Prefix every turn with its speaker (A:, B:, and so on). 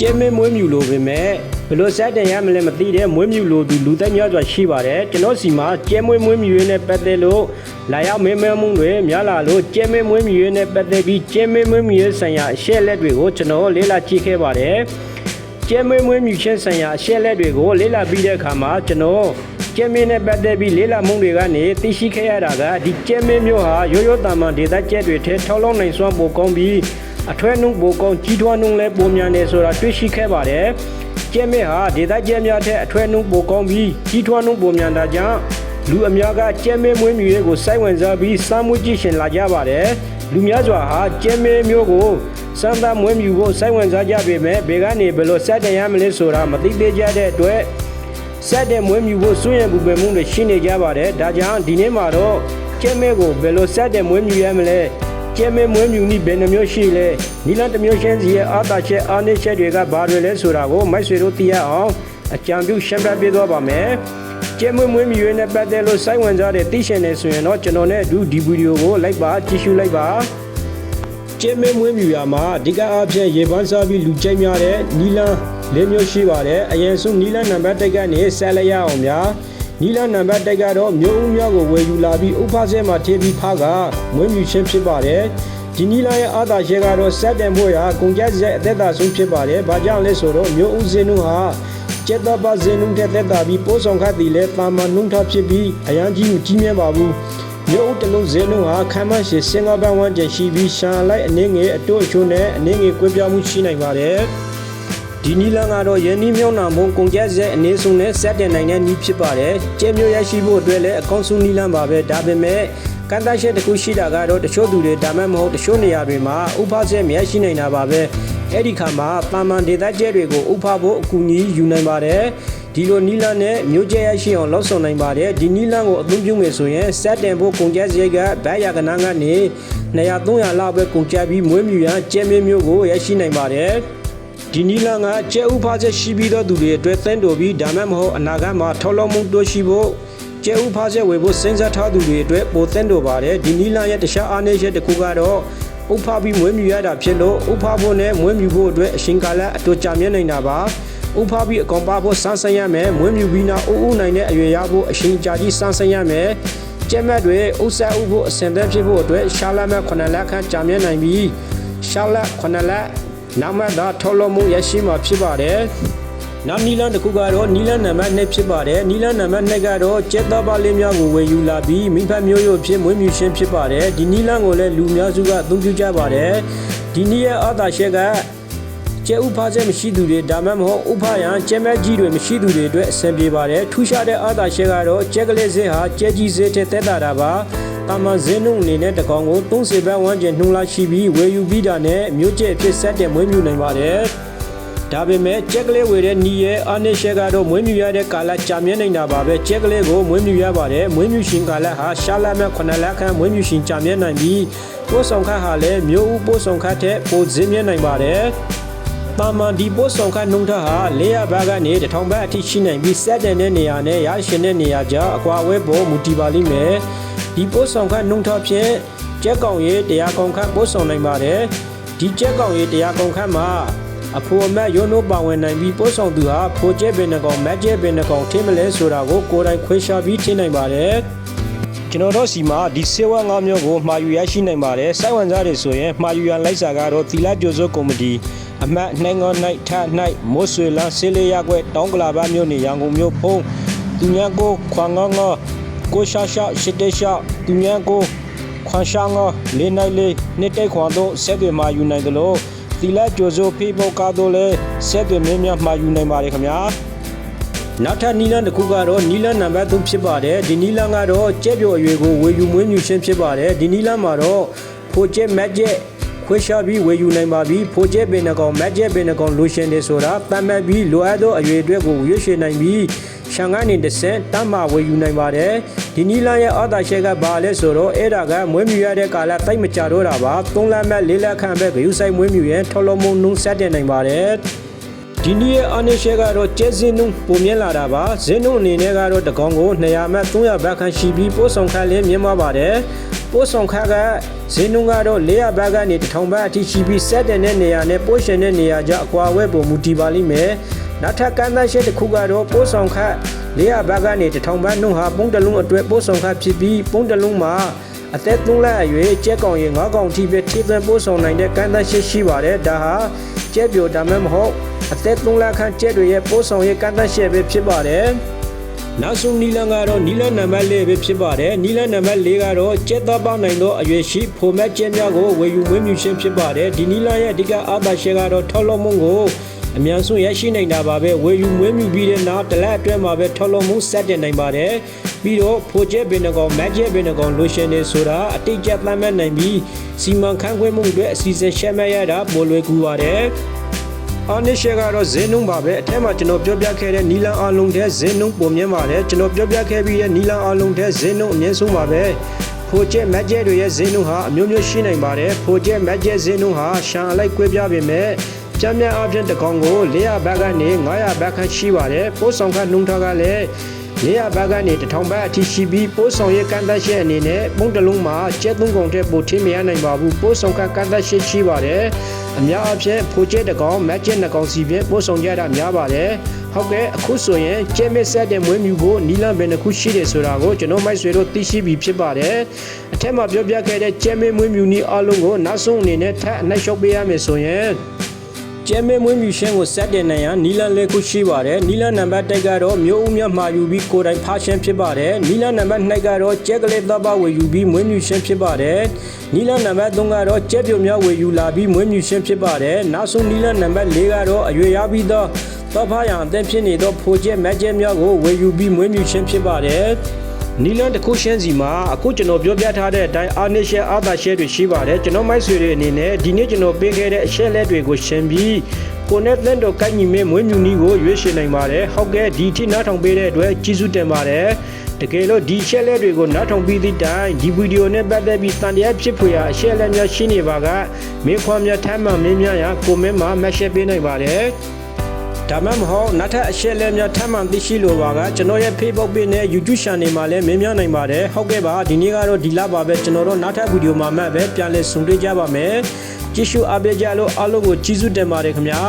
A: ကျဲမင်းမွေးမြူလိုပေမဲ့ဘယ်လိုစတင်ရမလဲမသိတဲ့မွေးမြူလိုသူလူသက်များစွာရှိပါတယ်ကျွန်တော်စီမှာကျဲမွေးမွေးမြူရေးနဲ့ပတ်သက်လို့လာရောက်မင်းမဲမှုတွေများလာလို့ကျဲမင်းမွေးမြူရေးနဲ့ပတ်သက်ပြီးကျဲမင်းမွေးမြူရေးဆိုင်ရာအချက်လက်တွေကိုကျွန်တော်လေ့လာကြည့်ခဲ့ပါတယ်ကျဲမွေးမွေးမြူခြင်းဆိုင်ရာအချက်လက်တွေကိုလေ့လာပြီးတဲ့အခါမှာကျွန်တော်ကျဲမင်းနဲ့ပတ်သက်ပြီးလေ့လာမှုတွေကနေသိရှိခဲ့ရတာကဒီကျဲမင်းမျိုးဟာရိုးရိုးတာမန်ဒေသကျဲတွေထဲထောက်လောင်းနိုင်စွမ်းပိုကောင်းပြီး အထွဲနှုတ်ပိုကောင်းကြီးထွားနှုတ်လဲပုံမြန်နေဆိုတာတွေ့ရှိခဲ့ပါတယ်။ကျဲမဲဟာဒေသကျဲများထက်အထွဲနှုတ်ပိုကောင်းပြီးကြီးထွားနှုတ်ပုံမြန်တာကြောင့်လူအများကကျဲမဲမွေးမြူရေးကိုစိုက်ဝင်စားပြီးစားမှုကြည့်ရှင်လာကြပါတယ်။လူများစွာဟာကျဲမဲမျိုးကိုစမ်းသပ်မွေးမြူဖို့စိုက်ဝင်စားကြပေမဲ့ဘယ်ကနေဘယ်လိုစတင်ရမလဲဆိုတာမသိသေးကြတဲ့အတွက်ဆက်တဲ့မွေးမြူဖို့စွန့်ရပူပယ်မှုတွေရှိနေကြပါတယ်။ဒါကြောင့်ဒီနေ့မှာတော့ကျဲမဲကိုဘယ်လိုဆက်တဲ့မွေးမြူရမလဲ။ ကျဲမဲမွေးမြူနည်းဘယ်နှမျိုးရှိလဲနီလန်တစ်မျိုးချင်းစီရဲ့အာသာချက်အာနိချက်တွေကဘာတွေလဲဆိုတာကိုမိုက်ဆွေတို့သိရအောင်အကြံပြုရှင်းပြပေးသွားပါမယ်ကျဲမွေးမွေးမြူရေးနဲ့ပတ်သက်လို့စိုက်ဝင်ကြတဲ့သိရှင်နေဆိုရင်တော့ကျွန်တော်နဲ့အတူဒီဗီဒီယိုကိုလိုက်ပါကြည့်ရှုလိုက်ပါကျဲမဲမွေးမြူရာမှာအဓိကအားဖြင့်ရေပန်းစားပြီးလူကြိုက်များတဲ့နီလန်လေးမျိုးရှိပါတယ်အရင်ဆုံးနီလန်နံပါတ်1ကနေဆက်လက်ရအောင်များ နီလန်နံပါတ်1ကတော့မျိုးဦးများကိုဝယ်ယူလာပြီးဥပစေမှာထည့်ပြီးဖားကမွေးမြူခြင်းဖြစ်ပါတယ်ဒီနီလန်ရဲ့အာသာရှဲကတော့စက်တင်ဖို့ရာကုန်ကျစရိုက်အသက်သာဆုံးဖြစ်ပါတယ်။ဘာကြောင့်လဲဆိုတော့မျိုးဦးစင်းနုဟာကျက်တော့ပါစင်းနုတဲ့သက်သာပြီးပိုးဆောင်ခတ်တည်လဲတာမနုထဖြစ်ပြီးအရန်ကြီးကိုကြီးမြဲပါဘူး။မျိုးဦးတလုံးစင်းနုဟာခံမရှိစင်ကာပန်ဝမ်းကျင်ရှိပြီးရှာလိုက်အနေငယ်အတို့အချိုးနဲ့အနေငယ်ကွဲပြားမှုရှိနိုင်ပါတယ်။ ဒီနီလန်ကတော့ယင်းနီးမြောင်းနာမုံကုန်ကျစရိုက်အနေဆုံးနဲ့စက်တင်နိုင်တဲ့နီးဖြစ်ပါတယ်။ကျဲမျိုးရရှိဖို့အတွက်လည်းအကောင်းဆုံးနီလန်ပါပဲ။ဒါပေမဲ့ကန့်သတ်ချက်တစ်ခုရှိတာကတော့တချို့သူတွေဒါမှမဟုတ်တချို့နေရာတွေမှာဥပစေမရရှိနိုင်တာပါပဲအဲ့ဒီခါမှာတာမန်ဒေသကျဲတွေကိုဥပဖို့အကူအညီယူနိုင်ပါတယ်ဒီလိုနီလန်းနဲ့မျိုးကျဲရရှိအောင်လှောက်ဆောင်နိုင်ပါတယ်ဒီနီလန်းကိုအသုံးပြုမယ်ဆိုရင်စက်တင်ဖို့ကုန်ကျစရိတ်ကဗတ်ရကနာကနေ200 300လောက်ပဲကုန်ကျပြီးမွေးမြူရန်ကျဲမင်းမျိုးကိုရရှိနိုင်ပါတယ် ဒီနီလန်ကကျဲဥဖားချက်ရှိပြီးသောသူတွေအတွက်သင်တော်ပြီးဒါမှမဟုတ်အနာဂတ်မှာထောက်လောမှုတိုးရှိဖို့ကျဲဥဖားချက်ဝေဖို့စဉ်းစားထားသူတွေအတွက်ပိုသင်တော်ပါတယ်ဒီနီလန်ရဲ့တခြားအားနည်းချက်တစ်ခုကတော့ဥဖားပြီးမွေးမြူရတာဖြစ်လို့ဥဖားဖို့နဲ့မွေးမြူဖို့အတွက်အရှင်ကာလအတူကြာမြင့်နေတာပါဥဖားပြီးအကောင်ပါဖို့စမ်းဆန်းရမယ်မွေးမြူပြီးနောက်အူးအူးနိုင်တဲ့အရွယ်ရဖို့အရှင်ကြာကြီးစမ်းဆန်းရမယ်ကျဲမက်တွေဥစ္စာဥဖို့အစင်သက်ဖြစ်ဖို့အတွက်ရှာလာမက်9လက်ခန့်ကြာမြင့်နိုင်ပြီးရှာလာ9လက် နောက်မှသာထော်လို့မှုရရှိမှာဖြစ်ပါတယ်။နောက်နီလန်တစ်ခုကတော့နီလန်နံပါတ်2ဖြစ်ပါတယ်။နီလန်နံပါတ်2ကတော့ကျက်သားပါလေးများကိုဝယ်ယူလာပြီးမိဖက်မျိုးရို့ဖြစ်မွေးမြူခြင်းဖြစ်ပါတယ်။ဒီနီလန်ကိုလည်းလူများစုကအသုံးပြုကြပါတယ်။ဒီနီရဲ့အာသာရှက်ကကျဲဥဖားချက်မရှိသူတွေဒါမှမဟုတ်ဥဖားရန်ကျဲမက်ကြီးတွေမရှိသူတွေအတွက်အဆင်ပြေပါတယ်။ထူးခြားတဲ့အာသာရှက်ကတော့ကျက်ကလေးစစ်ဟာကျဲကြီးစစ်တဲ့သက်တာတာပါ။ တာမန်ဇင်းနုအနေနဲ့တကောင်ကို30ဘတ်ဝန်းကျင်နှုံးလာရှိပြီးဝယ်ယူပြီးတာနဲ့မြို့ကျက်အဖြစ်ဆက်တင်မွေးမြူနိုင်ပါတယ်။ဒါပေမဲ့ကြက်ကလေးဝယ်တဲ့နီရဲ့အာနိရှက်ကတော့မွေးမြူရတဲ့ကာလကြာမြင့်နေတာပါပဲကြက်ကလေးကိုမွေးမြူရပါတယ်မွေးမြူရှင်ကာလဟာရှာလာမဲ့9လခန့်မွေးမြူရှင်ကြာမြင့်နိုင်ပြီးပို့ဆောင်ခတ်ဟာလည်းမြို့ဦးပို့ဆောင်ခတ်တဲ့ပိုဇင်းမြင့်နိုင်ပါတယ်။ပါမန်ဒီပို့ဆောင်ခနှုံထဟာ400ဘတ်ကနေ1000ဘတ်အထိရှိနိုင်ပြီးစက်တဲ့နေရာနဲ့ရရှင်တဲ့နေရာကြားအကွာအဝဲပေါ်မူတည်ပါလိမ့်မယ် ဒီပို့ဆောင်ခနှုံထဖြင့်ကြက်ကောင်ရေးတရားကောင်ခပို့ဆောင်နိုင်ပါတယ်ဒီကြက်ကောင်ရေးတရားကောင်ခမှာအဖိုအမတ်ရိုးနိုးပါဝင်နိုင်ပြီးပို့ဆောင်သူဟာဖိုကျဲပင်နှကောင်မက်ကျဲပင်နှကောင်ထင်းမလဲဆိုတာကိုကိုယ်တိုင်ခွင့်ရှာပြီးထင်းနိုင်ပါတယ်ကျွန်တော်တို့စီမှာဒီဆေးဝါး၅မျိုးကိုမှာယူရရှိနိုင်ပါတယ်စိုက်ဝင်စားတွေဆိုရင်မှာယူရန်လိုက်စာကတော့သီလကြိုစိုးကော်မတီအမှတ်နှိုင်းငေါနိုင်ထနိုင်မိုးဆွေလန်းဆေးလေးရက်ွက်တောင်းကလာပါမျိုးနေရန်ကုန်မျိုးဖုံးသူညာကိုခွန်ငေါငေါ ကိုရှာရှာရှစ်တေရှာသူညာကိုခွန်ရှာငေါလေးနိုင်လေးနှစ်တိတ်ခွန်တို့ဆက်တွေမှာယူနိုင်တယ်လို့သီလကြိုစိုးဖေးဖို့ကားတို့လည်းဆက်တွေမြင်းများမှာယူနိုင်ပါတယ်ခင်ဗျာနောက်ထပ်နီလန်တစ်ခုကတော့နီလန်နံပါတ်3ဖြစ်ပါတယ်ဒီနီလန်ကတော့ကြက်ပြော်အရွယ်ကိုဝေယူမွေးမြူခြင်းဖြစ်ပါတယ်ဒီနီလန်မှာတော့ဖိုကျက်မက်ဂျက်ခွေးရှာပြီးဝေယူနိုင်ပါပြီဖိုကျက်ပင်နှကောင်မက်ဂျက်ပင်နှကောင်လိုရှင်တွေဆိုတာတတ်မှတ်ပြီးလိုအပ်သောအရွယ်အတွက်ကိုရွေးချယ်နိုင်ပြီး ရှန်ကနေတစ်ဆင့်တတ်မှဝေယူနိုင်ပါတယ်ဒီနီလန်ရဲ့အော်တာရှက်ကဘာလဲဆိုတော့အဲ့ဒါကမွေးမြူရတဲ့ကာလတိတ်မကြတော့တာပါ3လမ်းမဲ့4လခန့်ပဲဂယူဆိုင်မွေးမြူရင်ထော်လမုံနှုံးဆက်တင်နိုင်ပါတယ်ဒဒီနေ့ရဲ့အာနေရှဲကတော့ကျဲစင်းနှုံပုံမြင်လာတာပါဇင်းနှုံအနေနဲ့ကတော့တကောင်ကို200မှ300ဘတ်ခန့်ရှိပြီးပို့ဆောင်ခန်းလေးမြင်ပါပါတယ်ပို့ဆောင်ခန်းကဇင်းနှုံကတော့400ဘတ်ကနေ1000ဘတ်အထိရှိပြီးစက်တဲ့နေရာနဲ့ပို့ရှင်တဲ့နေရာကြအကွာဝဲပုံမူတည်ပါလိမ့်မယ် နောက်ထပ်ကမ်းသားရှဲတစ်ခုကတော့ပို့ဆောင်ခန်း400ဘတ်ကနေ1000ဘတ်နှုံဟာပုံးတစ်လုံးအတွက်ပို့ဆောင်ခန်းဖြစ်ပြီးပုံးတစ်လုံးမှာအသက်3လအရွယ်ကျက်ကောင်ရေ9ကောင်ထိပဲထိသွင်းပို့ဆောင်နိုင်တဲ့ကမ်းသားရှဲရှိပါတယ်ဒါဟာကျက်ပြိုဒါမှမဟုတ်အသက်3လခန့်ကျက်တွေရဲ့ပိုးဆောင်ရေးကန့်သတ်ချက်ပဲဖြစ်ပါတယ်။နောက်ဆုံးနီလန်ကတော့နီလန်နံပါတ်၄ပဲဖြစ်ပါတယ်။နီလန်နံပါတ်၄ကတော့ကျက်သားပေါင်းနိုင်သောအရွယ်ရှိဖိုမက်ကျက်များကိုဝယ်ယူမွေးမြူခြင်းဖြစ်ပါတယ်။ဒီနီလန်ရဲ့အဓိကအားသာချက်ကတော့ထောက်လုံမှုကို အများဆုံးရရှိနိုင်တာပါပဲဝယ်ယူမွေးမြူပြီးတဲ့နောက်တစ်လက်အတွင်းမှာပဲထောက်လုံမှုစတင်နိုင်ပါတယ်။ပြီးတော့ဖိုကျက်ဘင်နကောင်မက်ကျက်ဘင်နကောင်လိုရှင်တွေဆိုတာအတိတ်ကျသတ်မှတ်နိုင်ပြီးစီမံခန့်ခွဲမှုတွေအစီအစဉ်ရှက်မှတ်ရတာပိုလွယ်ကူပါတယ်။အာနိရှေကတော့ဇင်းနှုံးပါပဲအထက်မှာကျွန်တော်ပြောပြခဲ့တဲ့နီလန်အလုံးတဲ့ဇင်းနှုံးပုံမြင်ပါတယ်ကျွန်တော်ပြောပြခဲ့ပြီးတဲ့နီလန်အလုံးတဲ့ဇင်းနှုံးအမြင့်ဆုံးပါပဲဖိုကျက်မက်ကျက်တွေရဲ့ဇင်းနှုံးဟာအမျိုးမျိုးရှိနိုင်ပါတယ်ဖိုကျက်မက်ကျက်ဇင်းနှုံးဟာရှန်အလိုက်ကွဲပြားပေမဲ့ ကျမ်းမြတ်အပြင်တစ်ကောင်ကို400ဘတ်ကနေ900ဘတ်ခန့်ရှိပါတယ်ပို့ဆောင်ခနှုံးထားကလည်း400ဘတ်ကနေ1000ဘတ်အထိရှိပြီးပို့ဆောင်ရေးကန့်သက်ချက်အနေနဲ့ပုံတစ်လုံးမှာကျက်သုံးကောင်တဲ့ပို့ထင်းမရနိုင်ပါဘူးပို့ဆောင်ခကန့်သက်ချက်ရှိပါတယ်အများအပြားဖိုကျဲတကောင်မက်ကျက်နှကောင်စီဖြင့်ပို့ဆောင်ကြတာများပါတယ်ဟုတ်ကဲ့အခုဆိုရင်ကျဲမစ်ဆက်တဲ့မွေးမြူဖို့နီလန်ဘယ်နှခုရှိတယ်ဆိုတာကိုကျွန်တော်မိုက်ဆွေတို့သိရှိပြီဖြစ်ပါတယ်အထက်မှာပြောပြခဲ့တဲ့ကျဲမစ်မွေးမြူနည်းအလုံးကိုနောက်ဆုံးအနေနဲ့ထပ်အနှက်လျှော့ပေးရမယ်ဆိုရင် ကျဲမဲမွေးမြူရှင်းကိုစက်တင်နိုင်ရန်နီလန်လေးခုရှိပါတယ်နီလန်နံပါတ်1ကတော့မျိုးဦးမြတ်မှာယူပြီးကိုယ်တိုင်ဖားရှင်းဖြစ်ပါတယ်နီလန်နံပါတ်2ကတော့ကျက်ကလေးသဘာဝေယူပြီးမွေးမြူရှင်းဖြစ်ပါတယ်နီလန်နံပါတ်3ကတော့ကျက်ပြုံများဝေယူလာပြီးမွေးမြူရှင်းဖြစ်ပါတယ်နောက်ဆုံးနီလန်နံပါတ်4ကတော့အရွယ်ရပြီးသောသောဖားရန်အသက်ဖြစ်နေသောဖိုကျက်မက်ကျက်များကိုဝေယူပြီးမွေးမြူရှင်းဖြစ်ပါတယ် နီလန်တစ်ခုရှင်းစီမှာအခုကျွန်တော်ပြောပြထားတဲ့အတိုင်းအာနိရှယ်အာသာရှယ်တွေရှိပါတယ်ကျွန်တော်မိုက်ဆွေတွေအနေနဲ့ဒီနေ့ကျွန်တော်ပေးခဲ့တဲ့အရှက်လက်တွေကိုရှင်းပြီးကိုနဲ့သန့်တော်ကိုက်ညီမဲ့မွေးမြူနည်းကိုရွေးရှင်နိုင်ပါတယ်ဟုတ်ကဲ့ဒီထိနားထောင်ပေးတဲ့အတွက်ကျေးဇူးတင်ပါတယ်တကယ်လို့ဒီရှက်လက်တွေကိုနားထောင်ပြီးသည့်တိုင်ဒီဗီဒီယိုနဲ့ပတ်သက်ပြီးတန်တရားဖြစ်ဖွယ်ရာအရှက်လက်များရှင်းနေပါကမင်းခွန်များထမ်းမှမင်းများရာကိုမင်းမှာမက်ရှက်ပေးနိုင်ပါတယ် ဒါမှမဟုတ်နောက်ထပ်အရှက်လဲများထပ်မံသိရှိလိုပါကကျွန်တော်ရဲ့ Facebook page နဲ့ YouTube channel မှာလည်းမင်းများနိုင်ပါတယ်ဟုတ်ကဲ့ပါဒီနေ့ကတော့ဒီလောက်ပါပဲကျွန်တော်တို့နောက်ထပ်ဗီဒီယိုမှာမှပဲပြန်လည်ဆုံတွေ့ကြပါမယ်ကြည့်ရှုအားပေးကြလို့အားလုံးကိုကျေးဇူးတင်ပါတယ်ခင်ဗျာ